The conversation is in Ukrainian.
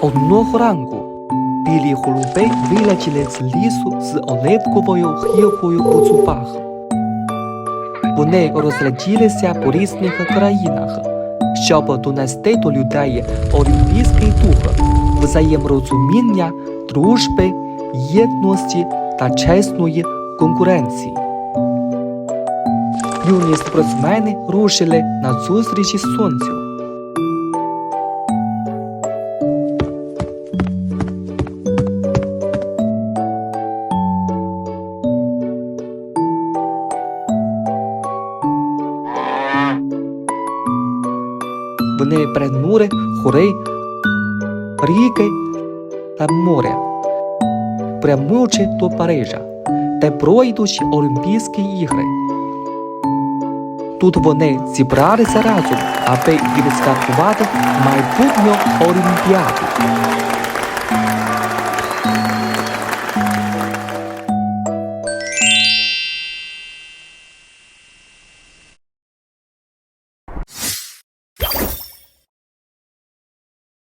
Одного ранку білі голуби вилетіли з лісу з оливковою гілкою у зубах. Вони розлетілися по різних країнах, щоб донести до людей олімпійський дух, взаєморозуміння, дружби, єдності та чесної конкуренції. Юні спортсмени рушили на зустрічі сонцю. Вони перетнули хори, ріки та море, прямуючи до Парижа, де пройдуть Олімпійські ігри. Тут вони зібралися разом, аби відскакувати майбутню Олімпіаду.